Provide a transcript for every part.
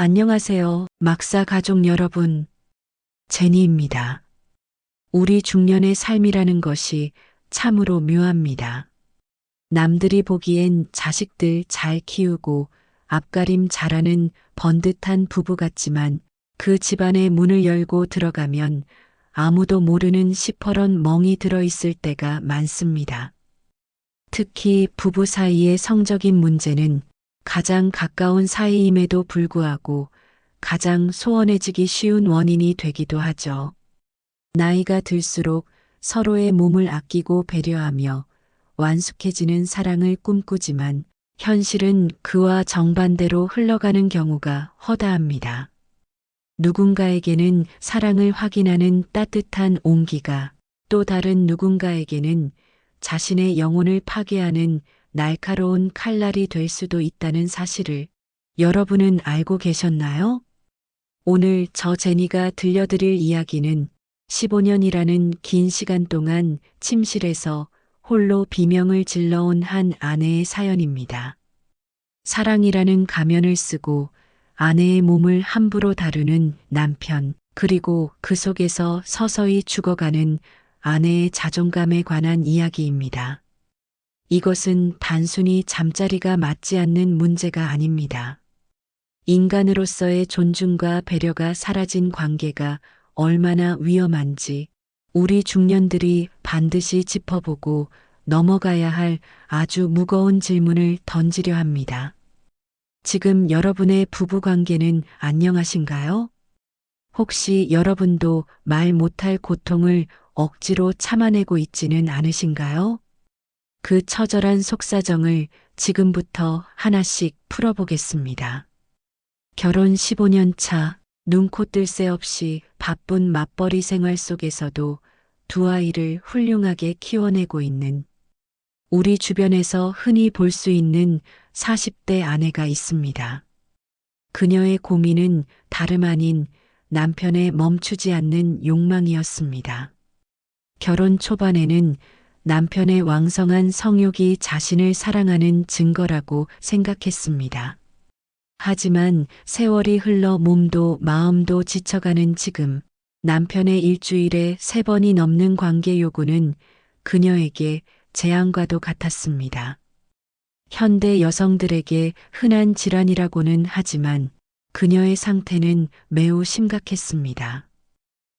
안녕하세요. 막사 가족 여러분. 제니입니다. 우리 중년의 삶이라는 것이 참으로 묘합니다. 남들이 보기엔 자식들 잘 키우고 앞가림 잘하는 번듯한 부부 같지만 그 집안의 문을 열고 들어가면 아무도 모르는 시퍼런 멍이 들어있을 때가 많습니다. 특히 부부 사이의 성적인 문제는 가장 가까운 사이임에도 불구하고 가장 소원해지기 쉬운 원인이 되기도 하죠. 나이가 들수록 서로의 몸을 아끼고 배려하며 완숙해지는 사랑을 꿈꾸지만 현실은 그와 정반대로 흘러가는 경우가 허다합니다. 누군가에게는 사랑을 확인하는 따뜻한 온기가 또 다른 누군가에게는 자신의 영혼을 파괴하는 날카로운 칼날이 될 수도 있다는 사실을 여러분은 알고 계셨나요? 오늘 저 제니가 들려드릴 이야기는 15년이라는 긴 시간 동안 침실에서 홀로 비명을 질러온 한 아내의 사연입니다. 사랑이라는 가면을 쓰고 아내의 몸을 함부로 다루는 남편, 그리고 그 속에서 서서히 죽어가는 아내의 자존감에 관한 이야기입니다. 이것은 단순히 잠자리가 맞지 않는 문제가 아닙니다. 인간으로서의 존중과 배려가 사라진 관계가 얼마나 위험한지 우리 중년들이 반드시 짚어보고 넘어가야 할 아주 무거운 질문을 던지려 합니다. 지금 여러분의 부부 관계는 안녕하신가요? 혹시 여러분도 말 못할 고통을 억지로 참아내고 있지는 않으신가요? 그 처절한 속사정을 지금부터 하나씩 풀어보겠습니다. 결혼 15년 차, 눈코 뜰 새 없이 바쁜 맞벌이 생활 속에서도 두 아이를 훌륭하게 키워내고 있는 우리 주변에서 흔히 볼 수 있는 40대 아내가 있습니다. 그녀의 고민은 다름 아닌 남편의 멈추지 않는 욕망이었습니다. 결혼 초반에는 남편의 왕성한 성욕이 자신을 사랑하는 증거라고 생각했습니다. 하지만 세월이 흘러 몸도 마음도 지쳐가는 지금 남편의 일주일에 세 번이 넘는 관계 요구는 그녀에게 재앙과도 같았습니다. 현대 여성들에게 흔한 질환이라고는 하지만 그녀의 상태는 매우 심각했습니다.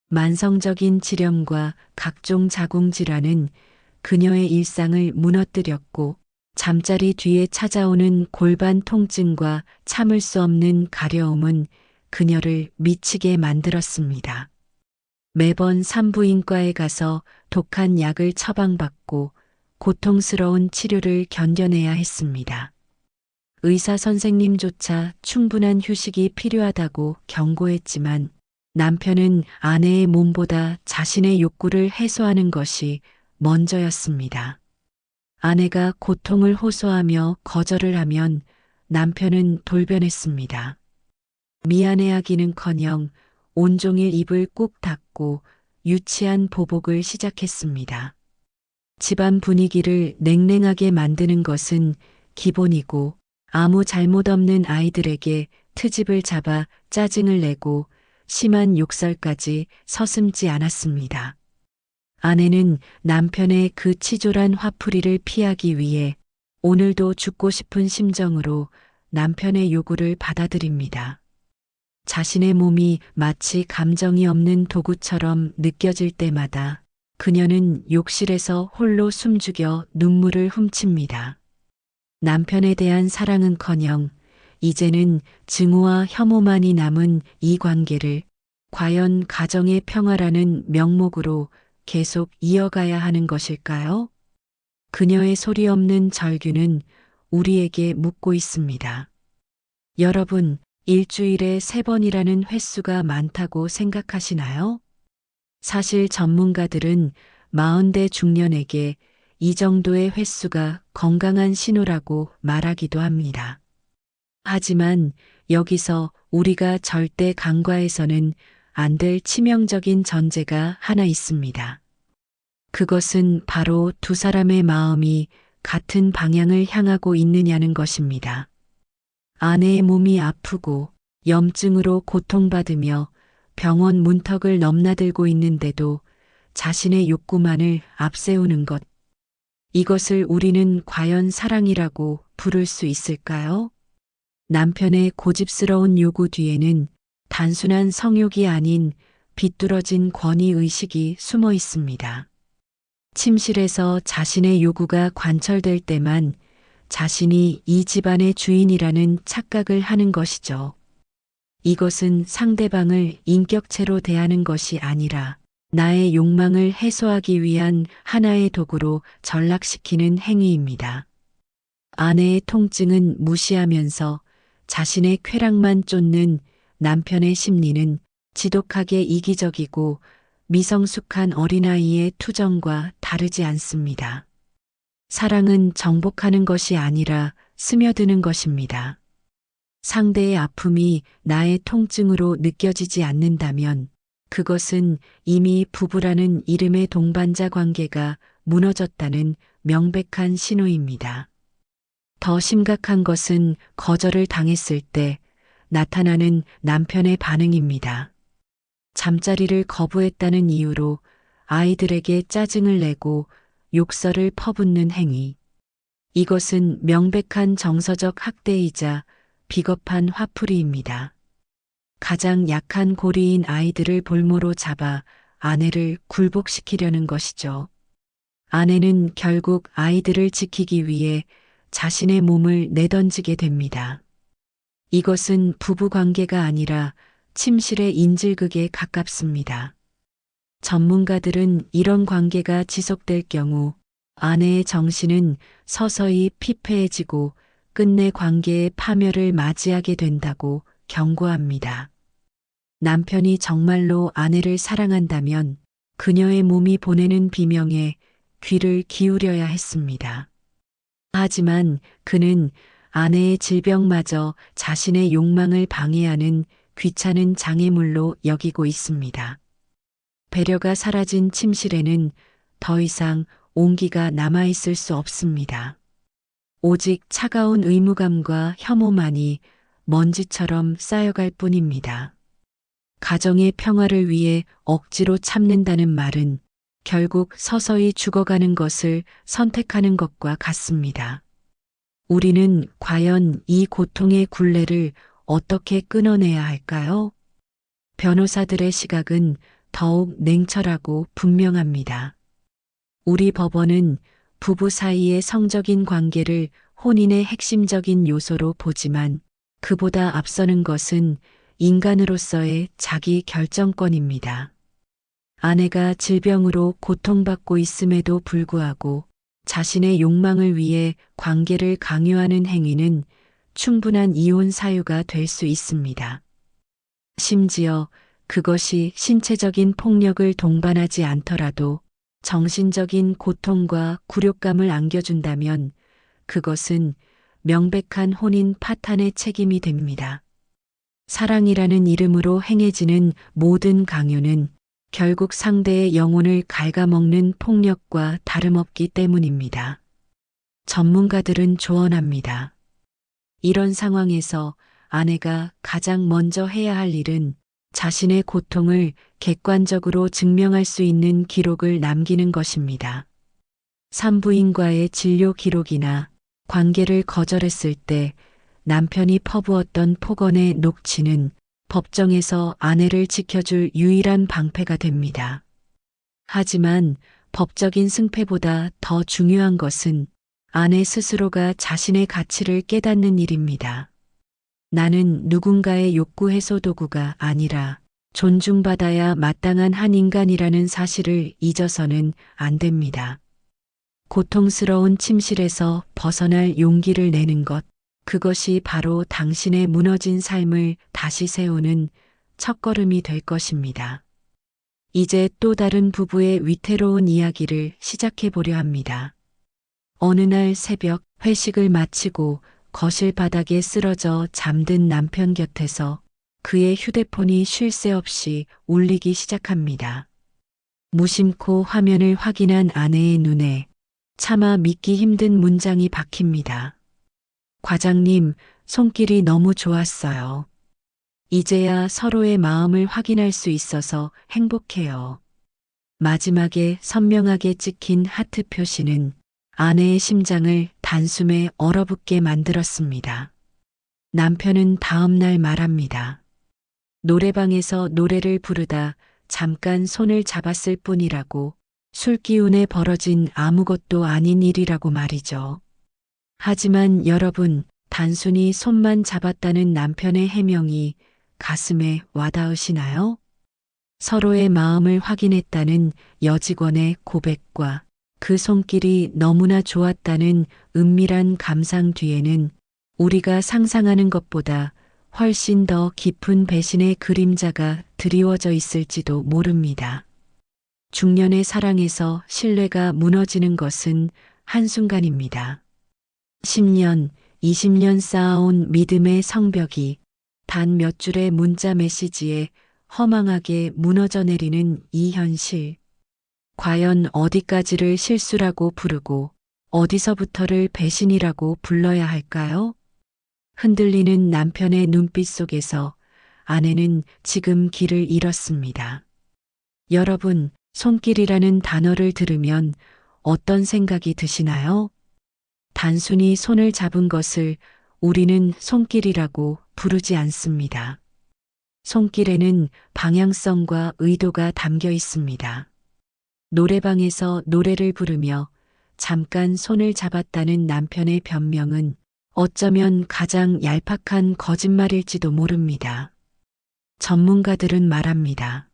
만성적인 질염과 각종 자궁 질환은 그녀의 일상을 무너뜨렸고 잠자리 뒤에 찾아오는 골반 통증과 참을 수 없는 가려움은 그녀를 미치게 만들었습니다. 매번 산부인과에 가서 독한 약을 처방받고 고통스러운 치료를 견뎌내야 했습니다. 의사 선생님조차 충분한 휴식이 필요하다고 경고했지만 남편은 아내의 몸보다 자신의 욕구를 해소하는 것이 먼저였습니다. 아내가 고통을 호소하며 거절을 하면 남편은 돌변했습니다. 미안해하기는 커녕 온종일 입을 꾹 닫고 유치한 보복을 시작했습니다. 집안 분위기를 냉랭하게 만드는 것은 기본이고 아무 잘못 없는 아이들에게 트집을 잡아 짜증을 내고 심한 욕설까지 서슴지 않았습니다. 아내는 남편의 그 치졸한 화풀이를 피하기 위해 오늘도 죽고 싶은 심정으로 남편의 요구를 받아들입니다. 자신의 몸이 마치 감정이 없는 도구처럼 느껴질 때마다 그녀는 욕실에서 홀로 숨죽여 눈물을 훔칩니다. 남편에 대한 사랑은 커녕 이제는 증오와 혐오만이 남은 이 관계를 과연 가정의 평화라는 명목으로 계속 이어가야 하는 것일까요? 그녀의 소리 없는 절규는 우리에게 묻고 있습니다. 여러분, 일주일에 세 번이라는 횟수가 많다고 생각하시나요? 사실 전문가들은 40대 중년에게 이 정도의 횟수가 건강한 신호라고 말하기도 합니다. 하지만 여기서 우리가 절대 간과해서는 안 될 치명적인 전제가 하나 있습니다. 그것은 바로 두 사람의 마음이 같은 방향을 향하고 있느냐는 것입니다. 아내의 몸이 아프고 염증으로 고통받으며 병원 문턱을 넘나들고 있는데도 자신의 욕구만을 앞세우는 것. 이것을 우리는 과연 사랑이라고 부를 수 있을까요? 남편의 고집스러운 요구 뒤에는 단순한 성욕이 아닌 비뚤어진 권위의식이 숨어 있습니다. 침실에서 자신의 요구가 관철될 때만 자신이 이 집안의 주인이라는 착각을 하는 것이죠. 이것은 상대방을 인격체로 대하는 것이 아니라 나의 욕망을 해소하기 위한 하나의 도구로 전락시키는 행위입니다. 아내의 통증은 무시하면서 자신의 쾌락만 쫓는 남편의 심리는 지독하게 이기적이고 미성숙한 어린아이의 투정과 다르지 않습니다. 사랑은 정복하는 것이 아니라 스며드는 것입니다. 상대의 아픔이 나의 통증으로 느껴지지 않는다면 그것은 이미 부부라는 이름의 동반자 관계가 무너졌다는 명백한 신호입니다. 더 심각한 것은 거절을 당했을 때 나타나는 남편의 반응입니다. 잠자리를 거부했다는 이유로 아이들에게 짜증을 내고 욕설을 퍼붓는 행위. 이것은 명백한 정서적 학대이자 비겁한 화풀이입니다. 가장 약한 고리인 아이들을 볼모로 잡아 아내를 굴복시키려는 것이죠. 아내는 결국 아이들을 지키기 위해 자신의 몸을 내던지게 됩니다. 이것은 부부 관계가 아니라 침실의 인질극에 가깝습니다. 전문가들은 이런 관계가 지속될 경우 아내의 정신은 서서히 피폐해지고 끝내 관계의 파멸을 맞이하게 된다고 경고합니다. 남편이 정말로 아내를 사랑한다면 그녀의 몸이 보내는 비명에 귀를 기울여야 했습니다. 하지만 그는 아내의 질병마저 자신의 욕망을 방해하는 귀찮은 장애물로 여기고 있습니다. 배려가 사라진 침실에는 더 이상 온기가 남아있을 수 없습니다. 오직 차가운 의무감과 혐오만이 먼지처럼 쌓여갈 뿐입니다. 가정의 평화를 위해 억지로 참는다는 말은 결국 서서히 죽어가는 것을 선택하는 것과 같습니다. 우리는 과연 이 고통의 굴레를 어떻게 끊어내야 할까요? 변호사들의 시각은 더욱 냉철하고 분명합니다. 우리 법원은 부부 사이의 성적인 관계를 혼인의 핵심적인 요소로 보지만 그보다 앞서는 것은 인간으로서의 자기 결정권입니다. 아내가 질병으로 고통받고 있음에도 불구하고 자신의 욕망을 위해 관계를 강요하는 행위는 충분한 이혼 사유가 될 수 있습니다. 심지어 그것이 신체적인 폭력을 동반하지 않더라도 정신적인 고통과 굴욕감을 안겨준다면 그것은 명백한 혼인 파탄의 책임이 됩니다. 사랑이라는 이름으로 행해지는 모든 강요는 결국 상대의 영혼을 갉아먹는 폭력과 다름없기 때문입니다. 전문가들은 조언합니다. 이런 상황에서 아내가 가장 먼저 해야 할 일은 자신의 고통을 객관적으로 증명할 수 있는 기록을 남기는 것입니다. 산부인과의 진료 기록이나 관계를 거절했을 때 남편이 퍼부었던 폭언의 녹취는 법정에서 아내를 지켜줄 유일한 방패가 됩니다. 하지만 법적인 승패보다 더 중요한 것은 아내 스스로가 자신의 가치를 깨닫는 일입니다. 나는 누군가의 욕구 해소 도구가 아니라 존중받아야 마땅한 한 인간이라는 사실을 잊어서는 안 됩니다. 고통스러운 침실에서 벗어날 용기를 내는 것, 그것이 바로 당신의 무너진 삶을 다시 세우는 첫걸음이 될 것입니다. 이제 또 다른 부부의 위태로운 이야기를 시작해 보려 합니다. 어느 날 새벽 회식을 마치고 거실 바닥에 쓰러져 잠든 남편 곁에서 그의 휴대폰이 쉴 새 없이 울리기 시작합니다. 무심코 화면을 확인한 아내의 눈에 차마 믿기 힘든 문장이 박힙니다. 과장님, 손길이 너무 좋았어요. 이제야 서로의 마음을 확인할 수 있어서 행복해요. 마지막에 선명하게 찍힌 하트 표시는 아내의 심장을 단숨에 얼어붙게 만들었습니다. 남편은 다음날 말합니다. 노래방에서 노래를 부르다 잠깐 손을 잡았을 뿐이라고 술 기운에 벌어진 아무것도 아닌 일이라고 말이죠. 하지만 여러분, 단순히 손만 잡았다는 남편의 해명이 가슴에 와닿으시나요? 서로의 마음을 확인했다는 여직원의 고백과 그 손길이 너무나 좋았다는 은밀한 감상 뒤에는 우리가 상상하는 것보다 훨씬 더 깊은 배신의 그림자가 드리워져 있을지도 모릅니다. 중년의 사랑에서 신뢰가 무너지는 것은 한순간입니다. 10년, 20년 쌓아온 믿음의 성벽이 단 몇 줄의 문자 메시지에 허망하게 무너져 내리는 이 현실. 과연 어디까지를 실수라고 부르고 어디서부터를 배신이라고 불러야 할까요? 흔들리는 남편의 눈빛 속에서 아내는 지금 길을 잃었습니다. 여러분, 손길이라는 단어를 들으면 어떤 생각이 드시나요? 단순히 손을 잡은 것을 우리는 손길이라고 부르지 않습니다. 손길에는 방향성과 의도가 담겨 있습니다. 노래방에서 노래를 부르며 잠깐 손을 잡았다는 남편의 변명은 어쩌면 가장 얄팍한 거짓말일지도 모릅니다. 전문가들은 말합니다.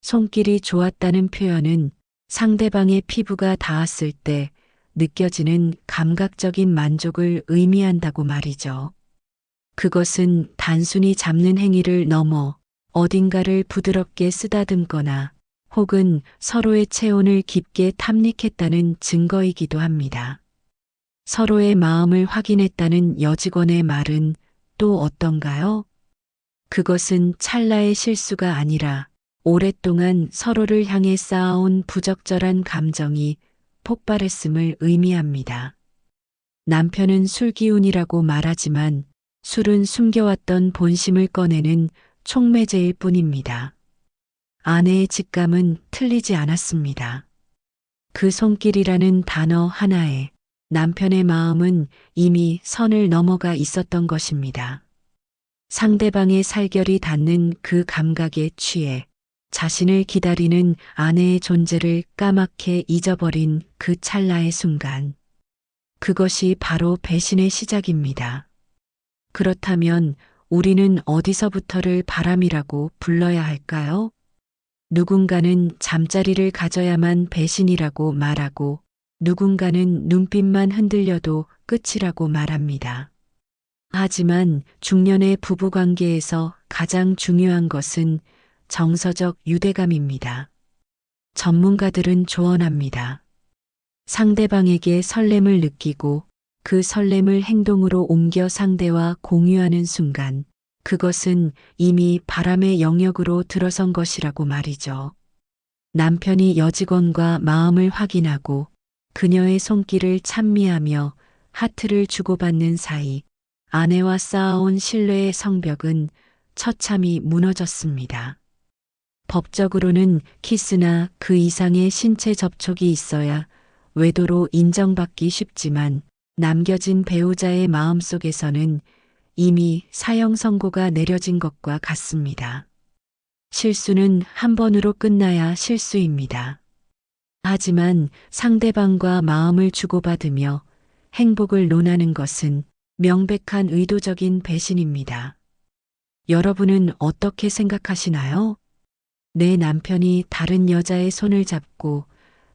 손길이 좋았다는 표현은 상대방의 피부가 닿았을 때 느껴지는 감각적인 만족을 의미한다고 말이죠. 그것은 단순히 잡는 행위를 넘어 어딘가를 부드럽게 쓰다듬거나 혹은 서로의 체온을 깊게 탐닉했다는 증거이기도 합니다. 서로의 마음을 확인했다는 여직원의 말은 또 어떤가요? 그것은 찰나의 실수가 아니라 오랫동안 서로를 향해 쌓아온 부적절한 감정이 폭발했음을 의미합니다. 남편은 술기운이라고 말하지만 술은 숨겨왔던 본심을 꺼내는 촉매제일 뿐입니다. 아내의 직감은 틀리지 않았습니다. 그 손길이라는 단어 하나에 남편의 마음은 이미 선을 넘어가 있었던 것입니다. 상대방의 살결이 닿는 그 감각에 취해 자신을 기다리는 아내의 존재를 까맣게 잊어버린 그 찰나의 순간. 그것이 바로 배신의 시작입니다. 그렇다면 우리는 어디서부터를 바람이라고 불러야 할까요? 누군가는 잠자리를 가져야만 배신이라고 말하고 누군가는 눈빛만 흔들려도 끝이라고 말합니다. 하지만 중년의 부부 관계에서 가장 중요한 것은 정서적 유대감입니다. 전문가들은 조언합니다. 상대방에게 설렘을 느끼고 그 설렘을 행동으로 옮겨 상대와 공유하는 순간 그것은 이미 바람의 영역으로 들어선 것이라고 말이죠. 남편이 여직원과 마음을 확인하고 그녀의 손길을 찬미하며 하트를 주고받는 사이 아내와 쌓아온 신뢰의 성벽은 처참히 무너졌습니다. 법적으로는 키스나 그 이상의 신체 접촉이 있어야 외도로 인정받기 쉽지만 남겨진 배우자의 마음 속에서는 이미 사형 선고가 내려진 것과 같습니다. 실수는 한 번으로 끝나야 실수입니다. 하지만 상대방과 마음을 주고받으며 행복을 논하는 것은 명백한 의도적인 배신입니다. 여러분은 어떻게 생각하시나요? 내 남편이 다른 여자의 손을 잡고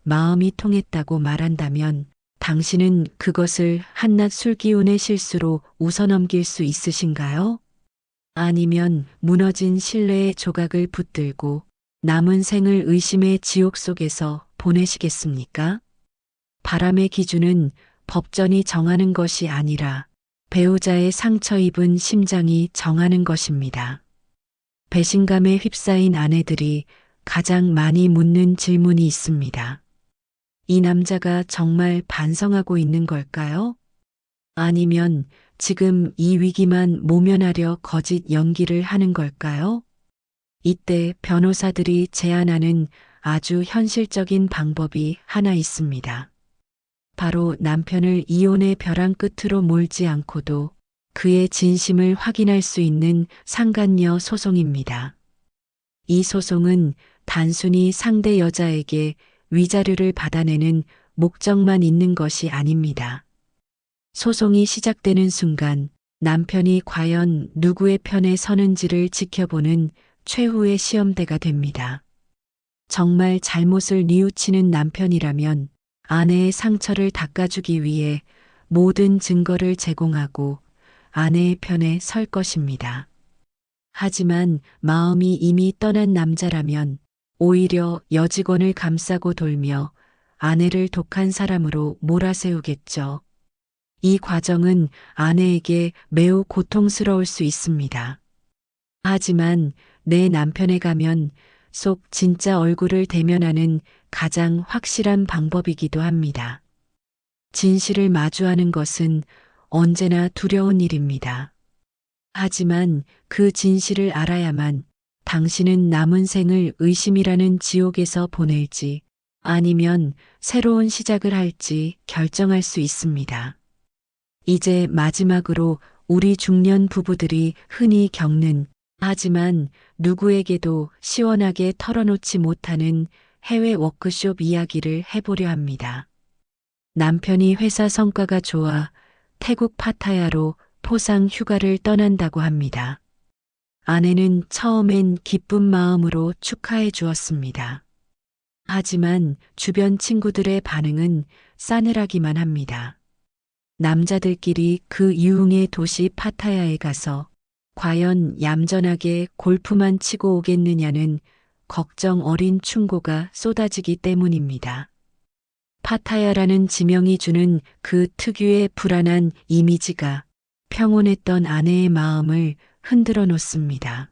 마음이 통했다고 말한다면 당신은 그것을 한낱 술기운의 실수로 웃어넘길 수 있으신가요? 아니면 무너진 신뢰의 조각을 붙들고 남은 생을 의심의 지옥 속에서 보내시겠습니까? 바람의 기준은 법전이 정하는 것이 아니라 배우자의 상처 입은 심장이 정하는 것입니다. 배신감에 휩싸인 아내들이 가장 많이 묻는 질문이 있습니다. 이 남자가 정말 반성하고 있는 걸까요? 아니면 지금 이 위기만 모면하려 거짓 연기를 하는 걸까요? 이때 변호사들이 제안하는 아주 현실적인 방법이 하나 있습니다. 바로 남편을 이혼의 벼랑 끝으로 몰지 않고도 그의 진심을 확인할 수 있는 상간녀 소송입니다. 이 소송은 단순히 상대 여자에게 위자료를 받아내는 목적만 있는 것이 아닙니다. 소송이 시작되는 순간 남편이 과연 누구의 편에 서는지를 지켜보는 최후의 시험대가 됩니다. 정말 잘못을 뉘우치는 남편이라면 아내의 상처를 닦아주기 위해 모든 증거를 제공하고 아내의 편에 설 것입니다. 하지만 마음이 이미 떠난 남자라면 오히려 여직원을 감싸고 돌며 아내를 독한 사람으로 몰아세우겠죠. 이 과정은 아내에게 매우 고통스러울 수 있습니다. 하지만 내 남편에 가면 속 진짜 얼굴을 대면하는 가장 확실한 방법이기도 합니다. 진실을 마주하는 것은 언제나 두려운 일입니다. 하지만 그 진실을 알아야만 당신은 남은 생을 의심이라는 지옥에서 보낼지 아니면 새로운 시작을 할지 결정할 수 있습니다. 이제 마지막으로 우리 중년 부부들이 흔히 겪는 하지만 누구에게도 시원하게 털어놓지 못하는 해외 워크숍 이야기를 해보려 합니다. 남편이 회사 성과가 좋아 태국 파타야로 포상 휴가를 떠난다고 합니다. 아내는 처음엔 기쁜 마음으로 축하해 주었습니다. 하지만 주변 친구들의 반응은 싸늘하기만 합니다. 남자들끼리 그 유흥의 도시 파타야에 가서 과연 얌전하게 골프만 치고 오겠느냐는 걱정 어린 충고가 쏟아지기 때문입니다. 파타야라는 지명이 주는 그 특유의 불안한 이미지가 평온했던 아내의 마음을 흔들어 놓습니다.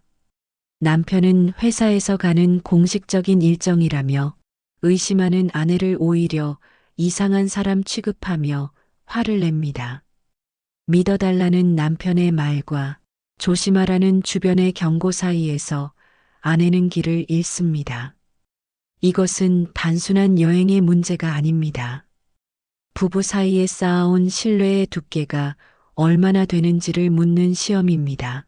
남편은 회사에서 가는 공식적인 일정이라며 의심하는 아내를 오히려 이상한 사람 취급하며 화를 냅니다. 믿어달라는 남편의 말과 조심하라는 주변의 경고 사이에서 아내는 길을 잃습니다. 이것은 단순한 여행의 문제가 아닙니다. 부부 사이에 쌓아온 신뢰의 두께가 얼마나 되는지를 묻는 시험입니다.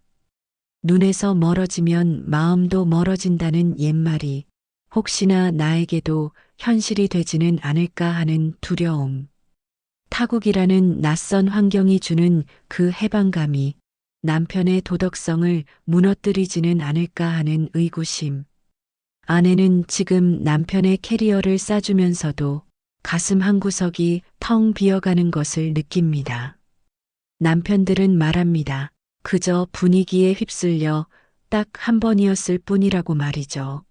눈에서 멀어지면 마음도 멀어진다는 옛말이 혹시나 나에게도 현실이 되지는 않을까 하는 두려움. 타국이라는 낯선 환경이 주는 그 해방감이 남편의 도덕성을 무너뜨리지는 않을까 하는 의구심. 아내는 지금 남편의 캐리어를 싸주면서도 가슴 한구석이 텅 비어가는 것을 느낍니다. 남편들은 말합니다. 그저 분위기에 휩쓸려 딱 한 번이었을 뿐이라고 말이죠.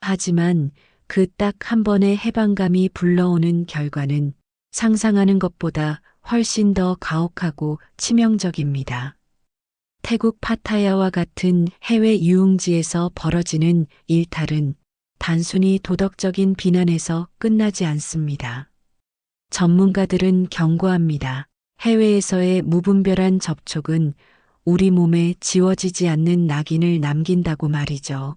하지만 그 딱 한 번의 해방감이 불러오는 결과는 상상하는 것보다 훨씬 더 가혹하고 치명적입니다. 태국 파타야와 같은 해외 유흥지에서 벌어지는 일탈은 단순히 도덕적인 비난에서 끝나지 않습니다. 전문가들은 경고합니다. 해외에서의 무분별한 접촉은 우리 몸에 지워지지 않는 낙인을 남긴다고 말이죠.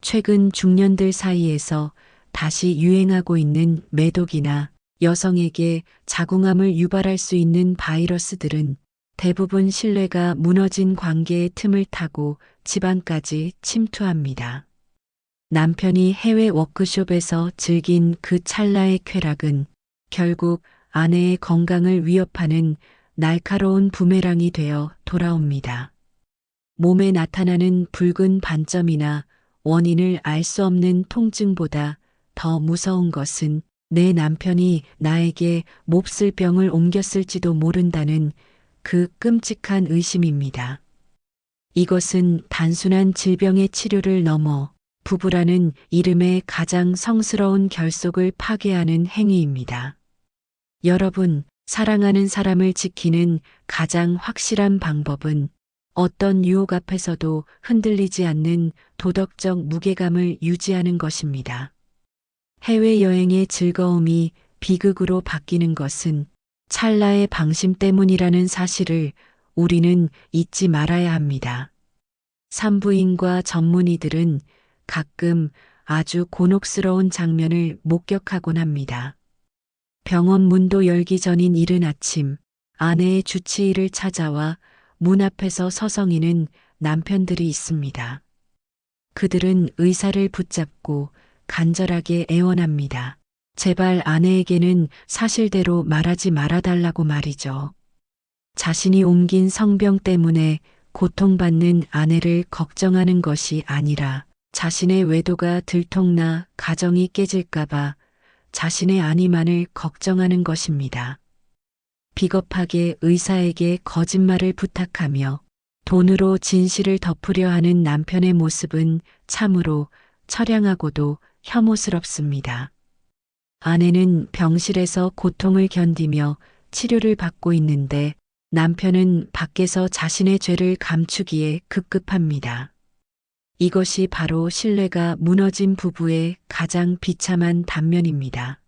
최근 중년들 사이에서 다시 유행하고 있는 매독이나 여성에게 자궁암을 유발할 수 있는 바이러스들은 대부분 신뢰가 무너진 관계의 틈을 타고 집안까지 침투합니다. 남편이 해외 워크숍에서 즐긴 그 찰나의 쾌락은 결국 아내의 건강을 위협하는 날카로운 부메랑이 되어 돌아옵니다. 몸에 나타나는 붉은 반점이나 원인을 알 수 없는 통증보다 더 무서운 것은 내 남편이 나에게 몹쓸 병을 옮겼을지도 모른다는 그 끔찍한 의심입니다. 이것은 단순한 질병의 치료를 넘어 부부라는 이름의 가장 성스러운 결속을 파괴하는 행위입니다. 여러분, 사랑하는 사람을 지키는 가장 확실한 방법은 어떤 유혹 앞에서도 흔들리지 않는 도덕적 무게감을 유지하는 것입니다. 해외여행의 즐거움이 비극으로 바뀌는 것은 찰나의 방심 때문이라는 사실을 우리는 잊지 말아야 합니다. 산부인과 전문의들은 가끔 아주 곤혹스러운 장면을 목격하곤 합니다. 병원 문도 열기 전인 이른 아침, 아내의 주치의를 찾아와 문 앞에서 서성이는 남편들이 있습니다. 그들은 의사를 붙잡고 간절하게 애원합니다. 제발 아내에게는 사실대로 말하지 말아달라고 말이죠. 자신이 옮긴 성병 때문에 고통받는 아내를 걱정하는 것이 아니라 자신의 외도가 들통나 가정이 깨질까봐 자신의 안위만을 걱정하는 것입니다. 비겁하게 의사에게 거짓말을 부탁하며 돈으로 진실을 덮으려 하는 남편의 모습은 참으로 처량하고도 혐오스럽습니다. 아내는 병실에서 고통을 견디며 치료를 받고 있는데 남편은 밖에서 자신의 죄를 감추기에 급급합니다. 이것이 바로 신뢰가 무너진 부부의 가장 비참한 단면입니다.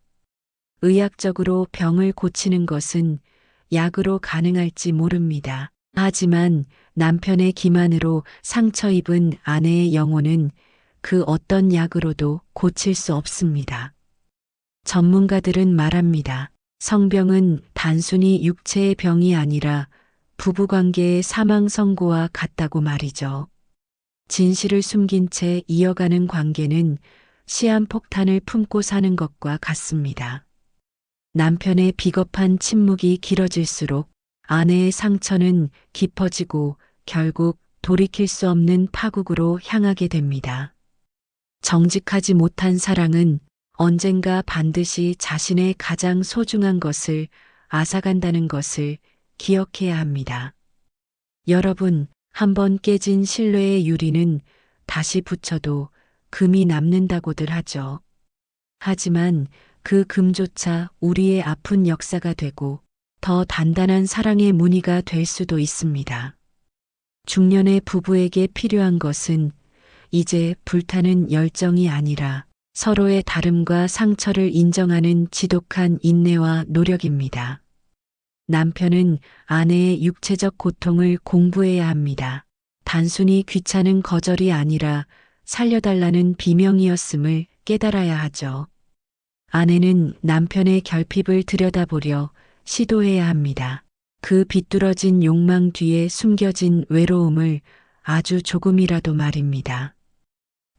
의학적으로 병을 고치는 것은 약으로 가능할지 모릅니다. 하지만 남편의 기만으로 상처 입은 아내의 영혼은 그 어떤 약으로도 고칠 수 없습니다. 전문가들은 말합니다. 성병은 단순히 육체의 병이 아니라 부부관계의 사망 선고와 같다고 말이죠. 진실을 숨긴 채 이어가는 관계는 시한폭탄을 품고 사는 것과 같습니다. 남편의 비겁한 침묵이 길어질수록 아내의 상처는 깊어지고 결국 돌이킬 수 없는 파국으로 향하게 됩니다. 정직하지 못한 사랑은 언젠가 반드시 자신의 가장 소중한 것을 앗아간다는 것을 기억해야 합니다. 여러분, 한번 깨진 신뢰의 유리는 다시 붙여도 금이 남는다고들 하죠. 하지만 그 금조차 우리의 아픈 역사가 되고 더 단단한 사랑의 무늬가 될 수도 있습니다. 중년의 부부에게 필요한 것은 이제 불타는 열정이 아니라 서로의 다름과 상처를 인정하는 지독한 인내와 노력입니다. 남편은 아내의 육체적 고통을 공부해야 합니다. 단순히 귀찮은 거절이 아니라 살려달라는 비명이었음을 깨달아야 하죠. 아내는 남편의 결핍을 들여다보려 시도해야 합니다. 그 비뚤어진 욕망 뒤에 숨겨진 외로움을 아주 조금이라도 말입니다.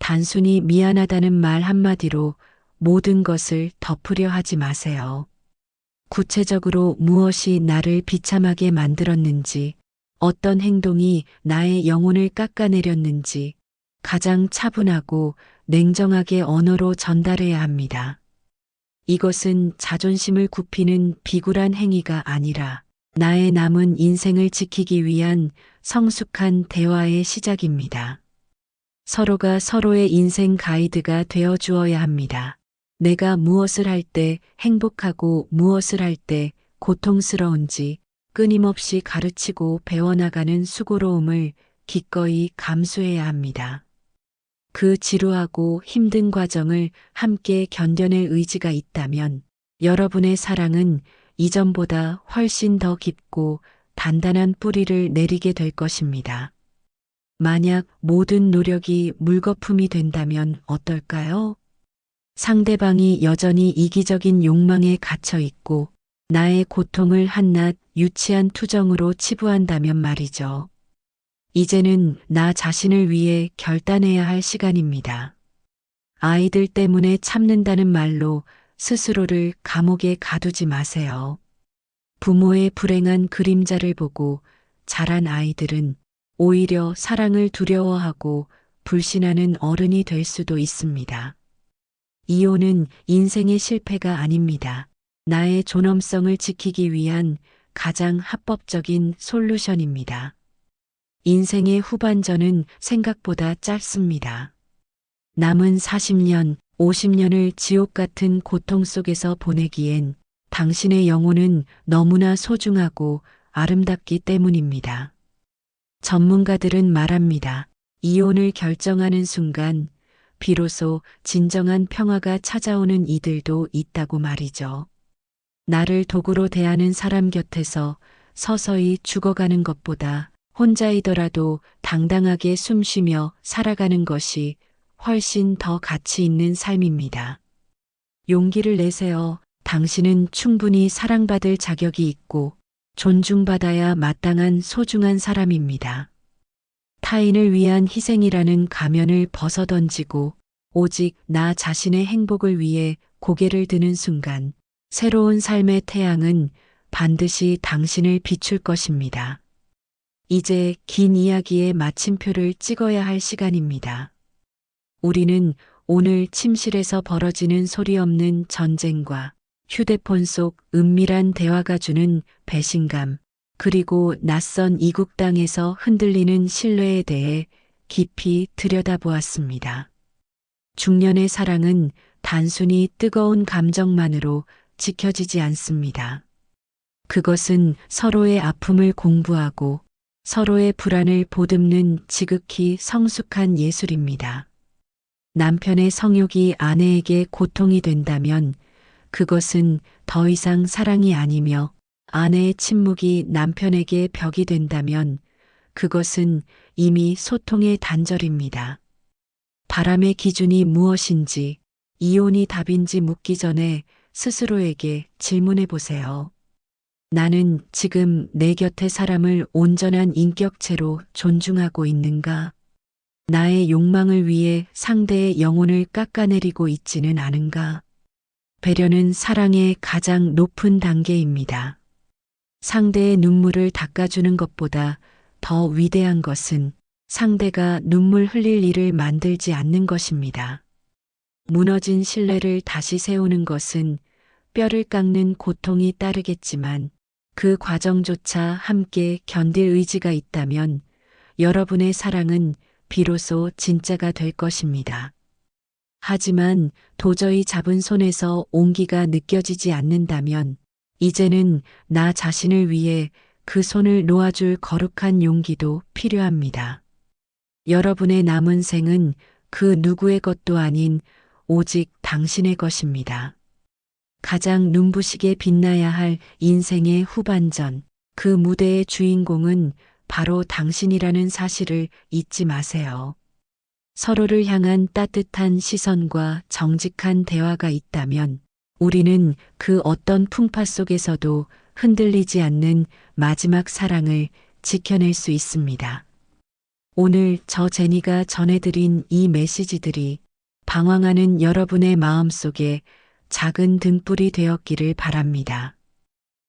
단순히 미안하다는 말 한마디로 모든 것을 덮으려 하지 마세요. 구체적으로 무엇이 나를 비참하게 만들었는지, 어떤 행동이 나의 영혼을 깎아내렸는지 가장 차분하고 냉정하게 언어로 전달해야 합니다. 이것은 자존심을 굽히는 비굴한 행위가 아니라 나의 남은 인생을 지키기 위한 성숙한 대화의 시작입니다. 서로가 서로의 인생 가이드가 되어 주어야 합니다. 내가 무엇을 할 때 행복하고 무엇을 할 때 고통스러운지 끊임없이 가르치고 배워나가는 수고로움을 기꺼이 감수해야 합니다. 그 지루하고 힘든 과정을 함께 견뎌낼 의지가 있다면 여러분의 사랑은 이전보다 훨씬 더 깊고 단단한 뿌리를 내리게 될 것입니다. 만약 모든 노력이 물거품이 된다면 어떨까요? 상대방이 여전히 이기적인 욕망에 갇혀 있고 나의 고통을 한낱 유치한 투정으로 치부한다면 말이죠. 이제는 나 자신을 위해 결단해야 할 시간입니다. 아이들 때문에 참는다는 말로 스스로를 감옥에 가두지 마세요. 부모의 불행한 그림자를 보고 자란 아이들은 오히려 사랑을 두려워하고 불신하는 어른이 될 수도 있습니다. 이혼은 인생의 실패가 아닙니다. 나의 존엄성을 지키기 위한 가장 합법적인 솔루션입니다. 인생의 후반전은 생각보다 짧습니다. 남은 40년, 50년을 지옥 같은 고통 속에서 보내기엔 당신의 영혼은 너무나 소중하고 아름답기 때문입니다. 전문가들은 말합니다. 이혼을 결정하는 순간 비로소 진정한 평화가 찾아오는 이들도 있다고 말이죠. 나를 도구로 대하는 사람 곁에서 서서히 죽어가는 것보다 혼자이더라도 당당하게 숨쉬며 살아가는 것이 훨씬 더 가치 있는 삶입니다. 용기를 내세요. 당신은 충분히 사랑받을 자격이 있고 존중받아야 마땅한 소중한 사람입니다. 타인을 위한 희생이라는 가면을 벗어던지고 오직 나 자신의 행복을 위해 고개를 드는 순간 새로운 삶의 태양은 반드시 당신을 비출 것입니다. 이제 긴 이야기의 마침표를 찍어야 할 시간입니다. 우리는 오늘 침실에서 벌어지는 소리 없는 전쟁과 휴대폰 속 은밀한 대화가 주는 배신감, 그리고 낯선 이국 땅에서 흔들리는 신뢰에 대해 깊이 들여다보았습니다. 중년의 사랑은 단순히 뜨거운 감정만으로 지켜지지 않습니다. 그것은 서로의 아픔을 공부하고 서로의 불안을 보듬는 지극히 성숙한 예술입니다. 남편의 성욕이 아내에게 고통이 된다면 그것은 더 이상 사랑이 아니며 아내의 침묵이 남편에게 벽이 된다면 그것은 이미 소통의 단절입니다. 바람의 기준이 무엇인지 이혼이 답인지 묻기 전에 스스로에게 질문해 보세요. 나는 지금 내 곁의 사람을 온전한 인격체로 존중하고 있는가? 나의 욕망을 위해 상대의 영혼을 깎아내리고 있지는 않은가? 배려는 사랑의 가장 높은 단계입니다. 상대의 눈물을 닦아주는 것보다 더 위대한 것은 상대가 눈물 흘릴 일을 만들지 않는 것입니다. 무너진 신뢰를 다시 세우는 것은 뼈를 깎는 고통이 따르겠지만 그 과정조차 함께 견딜 의지가 있다면 여러분의 사랑은 비로소 진짜가 될 것입니다. 하지만 도저히 잡은 손에서 온기가 느껴지지 않는다면 이제는 나 자신을 위해 그 손을 놓아줄 거룩한 용기도 필요합니다. 여러분의 남은 생은 그 누구의 것도 아닌 오직 당신의 것입니다. 가장 눈부시게 빛나야 할 인생의 후반전, 그 무대의 주인공은 바로 당신이라는 사실을 잊지 마세요. 서로를 향한 따뜻한 시선과 정직한 대화가 있다면 우리는 그 어떤 풍파 속에서도 흔들리지 않는 마지막 사랑을 지켜낼 수 있습니다. 오늘 저 제니가 전해드린 이 메시지들이 방황하는 여러분의 마음 속에 작은 등불이 되었기를 바랍니다.